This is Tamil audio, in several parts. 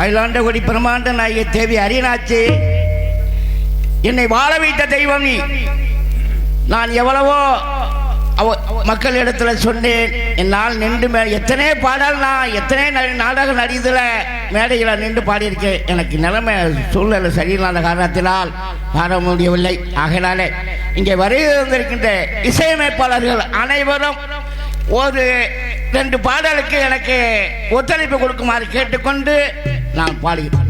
அயலாண்ட கொடி பிரமாண்ட நாயக தேவி அரியனாச்சு. என்னை வாழ வைத்த தெய்வம் நீ. நான் எவ்வளவோ அவ மக்கள் இடத்துல சொன்னேன். என்னால் நின்று மே எத்தனை பாடல் நான் எத்தனை நாடகம் நடிகத்தில் மேடையில் நின்று பாடியிருக்கேன். எனக்கு நிலைமை சூழ்நிலை சரியில்லாத காரணத்தினால் பாட முடியவில்லை. ஆகினாலே இங்கே வருகை வந்திருக்கின்ற இசையமைப்பாளர்கள் அனைவரும் ஒரு ரெண்டு பாடலுக்கு எனக்கு ஒத்துழைப்பு கொடுக்குமாறு கேட்டுக்கொண்டு நான் பாடுகிறேன்.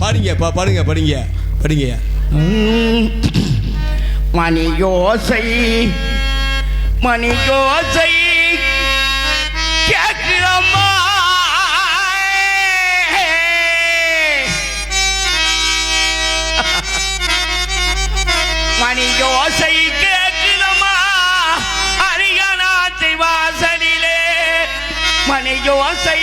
பாடுங்க பா பாடுங்க படிங்க படிங்க. மணி யோசை மணி யோசை கேட்கிறம்மா. மணி யோசை கேட்கிறம்மா. அரியநாத்தை வாசலிலே மணி யோசை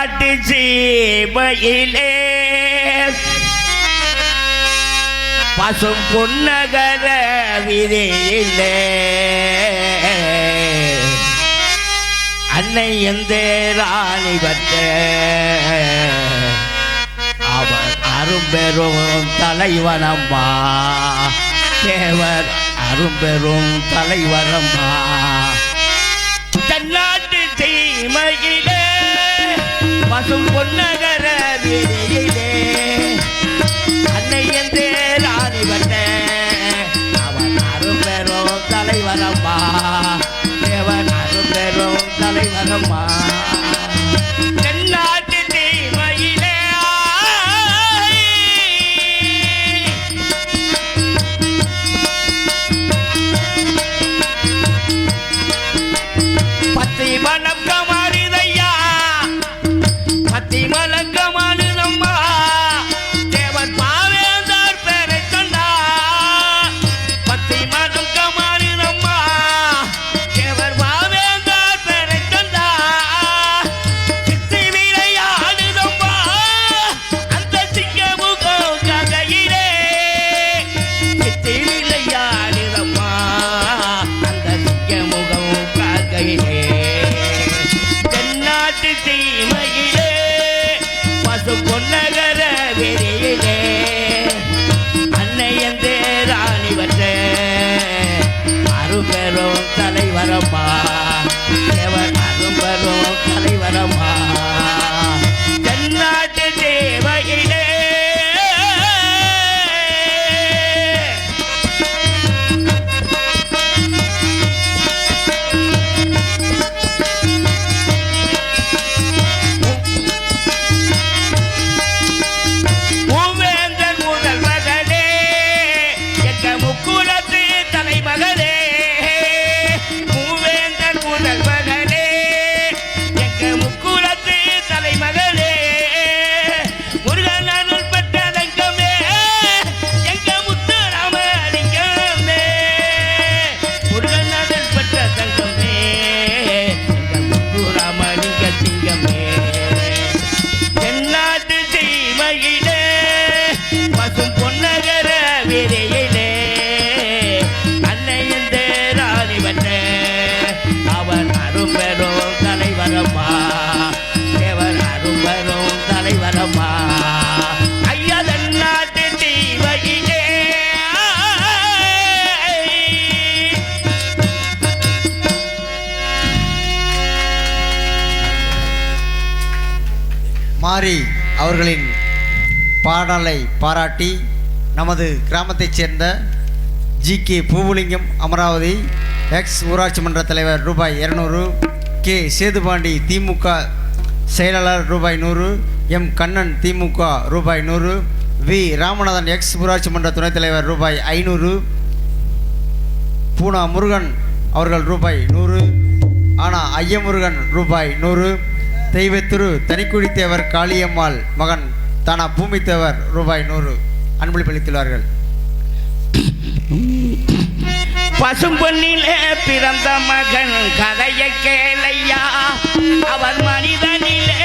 காட்டு சீமையிலே. பசும் புன்னகர விதையிலே. அன்னை எந்த ராணி பற்ற அவர் அரும்பெரும் தலைவனம்மா. தேவர் அரும்பெரும் தலைவனம்மா. தன்னாட்டு தீமையில் தலைவரம்மா தேவர் அரும்பரும் தலைவரம்மா மாறி அவர்களின் பாடலை பாராட்டி நமது கிராமத்தைச் சேர்ந்த G K Poovulingam Amaravati ex ஊராட்சி மன்ற தலைவர் ரூபாய் இரநூறு கே சேதுபாண்டி திமுக செயலாளர் ரூபாய் நூறு எம் கண்ணன் திமுக ரூபாய் நூறு வி ராமநாதன் எக்ஸ் ஊராட்சி மன்ற துணைத் தலைவர் ரூபாய் ஐநூறு பூனா முருகன் அவர்கள் ரூபாய் நூறு ஆனா ஐயமுருகன் ரூபாய் நூறு தெய்வத்திரு தனிக்குடி காளியம்மாள் மகன் தானா பூமித்தேவர் ரூபாய் நூறு. அன்பளிப்பளித்துள்ளார்கள் பசும்பொன்னிலே பிறந்த மகன் கதைய கேளையா. அவர் மனிதனிலே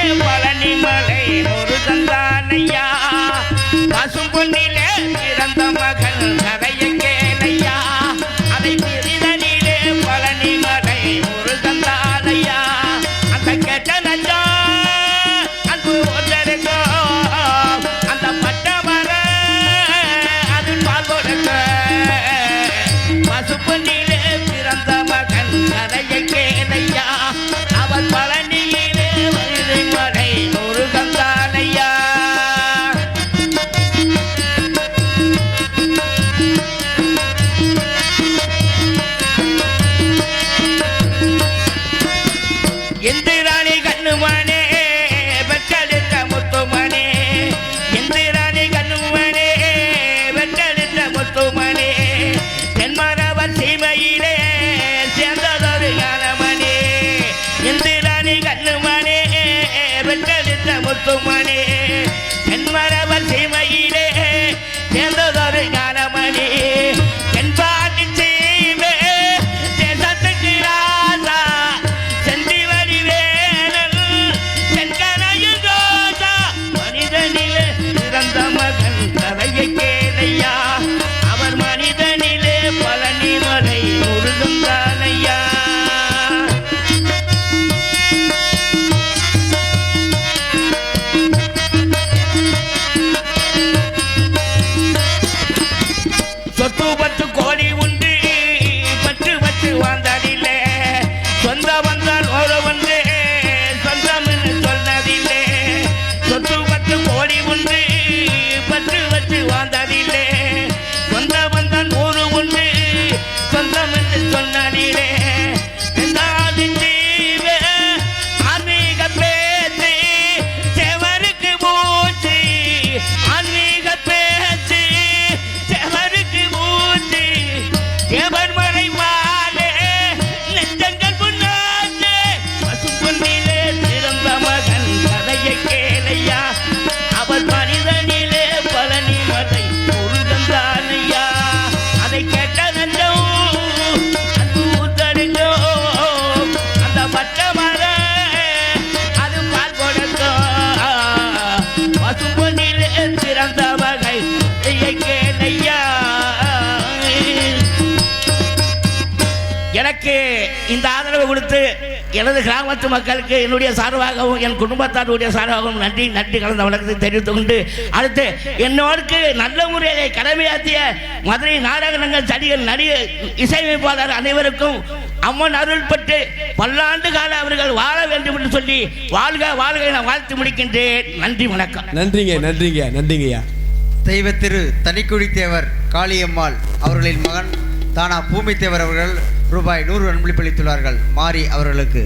எனக்கு இந்த ஆதரவு கொடுத்து எனது கிராமத்து மக்களுக்கு என்னுடைய சார்பாகவும் என் குடும்பத்தாருடைய சார்பாகவும் நன்றி நன்றி கலந்த வணக்கத்தை தெரிவித்துக் கொண்டு அடுத்து என்னோருக்கு நல்ல முறையை கடமையாற்றிய மதுரை நாடகங்கள் சடிகள் நடிகர் இசையமைப்பாளர் அனைவருக்கும் அம்மன் அருள் பெற்று பல்லாண்டு கால அவர்கள் வாழ வேண்டும் என்று சொல்லி வாழ்க வாழ்க என வாழ்த்து முடிக்கின்றேன். நன்றி வணக்கம். நன்றிங்க நன்றிங்க நன்றிங்கய்யா. தெய்வ திரு தனிக்குடி தேவர் காளியம்மாள் அவர்களின் மகன் தானா பூமி தேவர் அவர்கள் ரூபாய் நூறு அன்பளிப்பளித்துள்ளார்கள் மாறி அவர்களுக்கு.